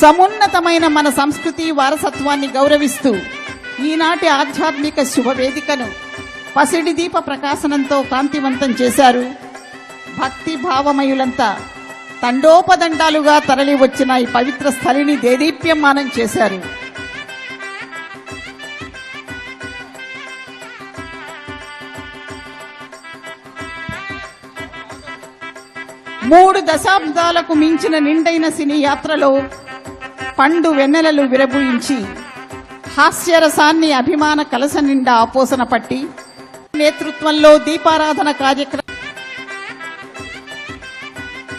సమున్నతమైన మన సంస్కృతి వారసత్వాన్ని గౌరవిస్తూ ఈనాటి ఆధ్యాత్మిక శుభవేదికను పసిడి దీప ప్రకాశనంతో కాంతివంతం చేశారు. భక్తి భావమయులంతా తండోపదండాలుగా తరలి వచ్చిన ఈ పవిత్ర స్థలిని దేదీప్యమానం చేశారు. మూడు దశాబ్దాలకు మించిన నిండైన సినీ యాత్రలో పండు వెన్నెలలు విరబూయించి హాస్యరసాన్ని అభిమాన కలస నిండా ఆపోసన పట్టి నేతృత్వంలో దీపారాధన కార్యక్రమం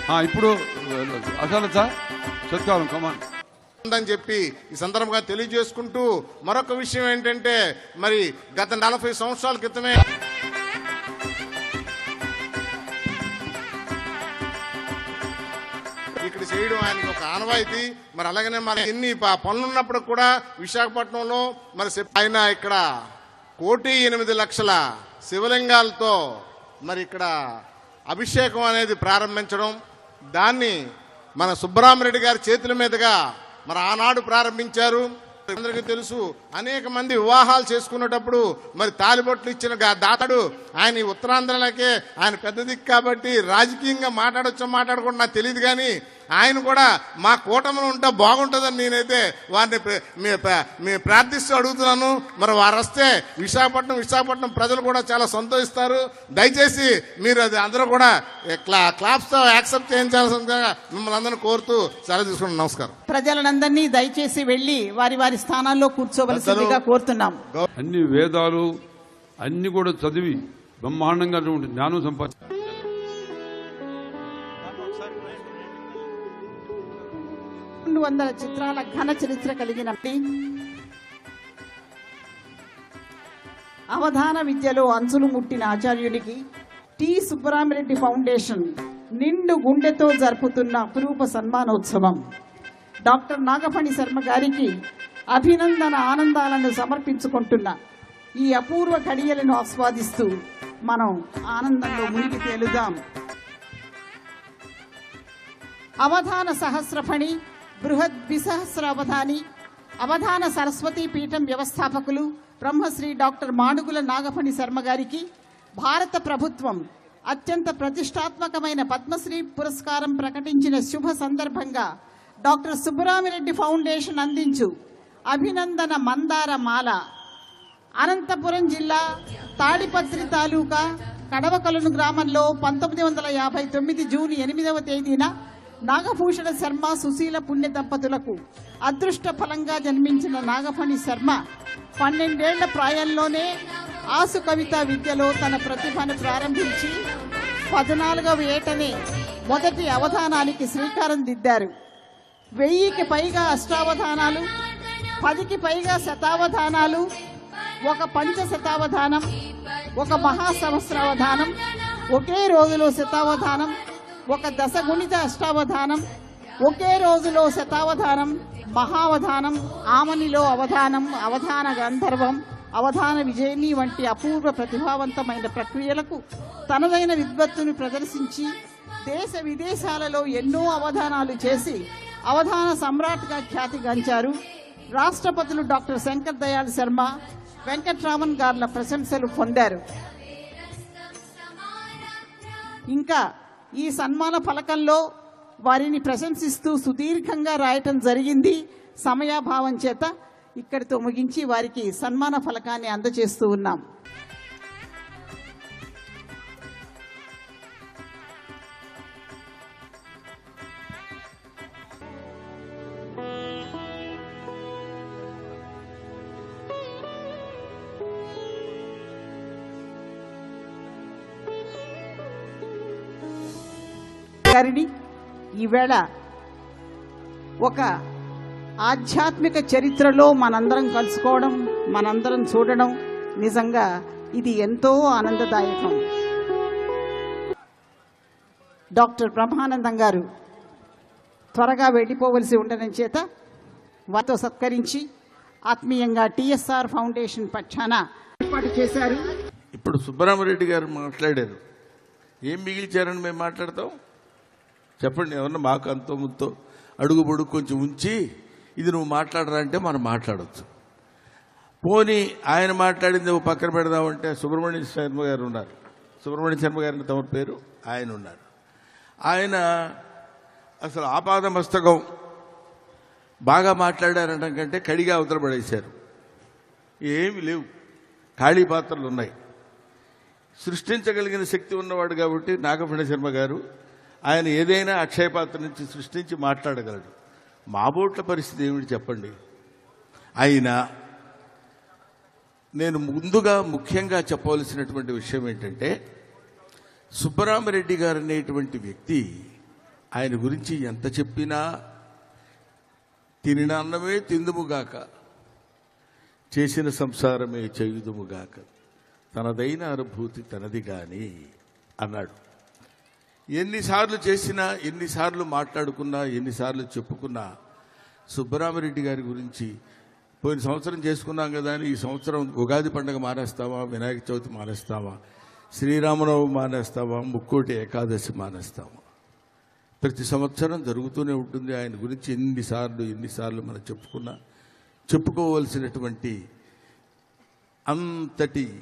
ఆ, ఇప్పుడు కమాన్ ఉందని చెప్పి ఈ సందర్భంగా తెలియజేసుకుంటూ మరొక విషయం ఏంటంటే మరి గత నలభై సంవత్సరాల క్రితమే ఇక్కడ చేయడం ఆయనకి ఒక ఆనవాయితీ. మరి అలాగనే మరి ఎన్ని ప- పనులున్నప్పుడు కూడా విశాఖపట్నంలో మరి ఆయన ఇక్కడ కోటి ఎనిమిది లక్షల శివలింగాలతో మరి ఇక్కడ అభిషేకం అనేది ప్రారంభించడం దాన్ని మన సుబ్బరామరెడ్డి గారి చేతుల మీదుగా మరి ఆనాడు ప్రారంభించారు. అందరికీ తెలుసు అనేక మంది వివాహాలు చేసుకునేటప్పుడు మరి తాలిబొట్లు ఇచ్చిన దాతడు ఆయన ఉత్తరాంధ్రలకే ఆయన పెద్ద దిక్కు కాబట్టి రాజకీయంగా మాట్లాడొచ్చో మాట్లాడకుండా నాకు తెలియదు కానీ ఆయన కూడా మా కూటమిలో ఉంటే బాగుంటుందని నేనైతే వారిని మీ ప్ర- మీ ప్రార్థిస్తూ అడుగుతున్నాను. మరి వారు వస్తే విశాఖపట్నం విశాఖపట్నం ప్రజలు కూడా చాలా సంతోషిస్తారు. దయచేసి మీరు అది అందరూ కూడా క్లా క్లాప్స్తో యాక్సెప్ట్ చేయించాల్సిందిగా మిమ్మల్ని అందరినీ కోరుతూ సెలవు తీసుకున్నాను నమస్కారం. ప్రజలనందరినీ దయచేసి వెళ్ళి వారి వారి స్థానాల్లో కూర్చోవలసిందిగా కోరుతున్నాం. అన్ని వేదాలు అన్ని కూడా చదివి బ్రహ్మాండంగా జ్ఞానం సంపాదించారు. వందల చిత్రాల ఘన చరిత్ర కలిగిన అవధాన విద్యలో అంచులు ముట్టిన ఆచార్యుడికి టి. సుబ్బరామిరెడ్డి ఫౌండేషన్ నిండు గుండెతో జరుపుతున్న అపురూప సన్మానోత్సవం. డాక్టర్ నాగఫణి శర్మ గారికి అభినందన ఆనందాలను సమర్పించుకుంటున్న ఈ అపూర్వ ఘడియలను ఆస్వాదిస్తూ మనం ఆనందంలో మునిగి తేలుదాం. అవధాన సహస్రఫణి బృహద్ ద్విసహస్ర అవధాని అవధాన సరస్వతి పీఠం వ్యవస్థాపకులు బ్రహ్మశ్రీ డాక్టర్ మాడుగుల నాగఫణి శర్మ గారికి భారత ప్రభుత్వం అత్యంత ప్రతిష్టాత్మకమైన పద్మశ్రీ పురస్కారం ప్రకటించిన శుభ సందర్భంగా డాక్టర్ సుబ్బరామిరెడ్డి ఫౌండేషన్ అందించు అభినందన మందార మాల. అనంతపురం జిల్లా తాడిపత్రి తాలూకా కడవకలను గ్రామంలో పంతొమ్మిది వందల యాభై తొమ్మిది జూన్ ఎనిమిదవ తేదీన నాగభూషణ శర్మ సుశీల పుణ్య దంపతులకు అదృష్ట ఫలంగా జన్మించిన నాగఫణి శర్మ పన్నెండేళ్ళ ప్రాయంలోనే ఆసు కవిత విద్యలో తన ప్రతిభను ప్రారంభించి పద్నాలుగవ ఏటనే మొదటి అవధానానికి శ్రీకారం దిద్దారు. వెయ్యికి పైగా అష్టావధానాలు పదికి పైగా శతావధానాలు ఒక పంచ శతావధానం ఒక మహాసహస్రావధానం ఒకే రోజులో శతావధానం ఒక దశగుణిత అష్టావధానం ఒకే రోజులో శతావధానం మహావధానం ఆమనిలో అవధానం అవధాన గంధర్వం అవధాన విజయని వంటి అపూర్వ ప్రతిభావంతమైన ప్రక్రియలకు తనదైన విద్వత్తును ప్రదర్శించి దేశ విదేశాలలో ఎన్నో అవధానాలు చేసి అవధాన సమ్రాట్గా ఖ్యాతిగాంచారు రాష్ట్రపతులు డాక్టర్ శంకర్ దయాళ్ శర్మ వెంకట్రామన్ గార్ల ప్రశంసలు పొందారు. ఇంకా ఈ సన్మాన ఫలకంలో వారిని ప్రశంసిస్తూ సుదీర్ఘంగా రాయటం జరిగింది సమయాభావం చేత. ఇక్కడితో ముగించి వారికి సన్మాన ఫలకాన్ని అందజేస్తూ ఉన్నాం. గారిని ఈవేళ ఒక ఆధ్యాత్మిక చరిత్రలో మనందరం కలుసుకోవడం మనందరం చూడడం నిజంగా ఇది ఎంతో ఆనందదాయకం. డాక్టర్ బ్రహ్మానందం గారు త్వరగా వెళ్ళిపోవలసి ఉండడం చేత వారితో సత్కరించి ఆత్మీయంగా టిఎస్ఆర్ ఫౌండేషన్ పక్షాన ఏర్పాటు చేశారు. ఇప్పుడు సుబ్బరామరెడ్డి గారు మాట్లాడారు. ఏం మిగిల్చారని మేము మాట్లాడతాం? చెప్పండి ఏమన్నా మాకు అంతో ముత్తో అడుగు పొడుగు కొంచెం ఉంచి ఇది నువ్వు మాట్లాడరా అంటే మనం మాట్లాడచ్చు. పోనీ ఆయన మాట్లాడింది పక్కన పెడదామంటే సుబ్రహ్మణ్య శర్మ గారు ఉన్నారు. సుబ్రహ్మణ్య శర్మ గారిని తమ పేరు ఆయన ఉన్నారు. ఆయన అసలు ఆపాద మస్తకం బాగా మాట్లాడారనడం కంటే కడిగా అవతల పడేశారు. ఏమి లేవు. ఖాళీ పాత్రలు ఉన్నాయి. సృష్టించగలిగిన శక్తి ఉన్నవాడు కాబట్టి నాగఫణ శర్మ గారు ఆయన ఏదైనా అక్షయపాత్ర నుంచి సృష్టించి మాట్లాడగలడు. మా బోట్ల పరిస్థితి ఏమిటి చెప్పండి? అయినా నేను ముందుగా ముఖ్యంగా చెప్పవలసినటువంటి విషయం ఏంటంటే సుబ్బరామరెడ్డి గారు అనేటువంటి వ్యక్తి ఆయన గురించి ఎంత చెప్పినా తినిన అన్నమే తిందుముగాక చేసిన సంసారమే చేయుదుముగాక తనదైన అనుభూతి తనది కానీ అన్నాడు. ఎన్నిసార్లు చేసినా ఎన్నిసార్లు మాట్లాడుకున్నా ఎన్నిసార్లు చెప్పుకున్నా సుబ్బరామరెడ్డి గారి గురించి పోయిన సంవత్సరం చేసుకున్నాం కదా అని ఈ సంవత్సరం ఉగాది పండుగ మానేస్తావా వినాయక చవితి మానేస్తావా శ్రీరామనవమి మానేస్తావా ముక్కోటి ఏకాదశి మానేస్తావా? ప్రతి సంవత్సరం జరుగుతూనే ఉంటుంది. ఆయన గురించి ఎన్నిసార్లు ఎన్నిసార్లు మనం చెప్పుకున్నా చెప్పుకోవలసినటువంటి అంతటి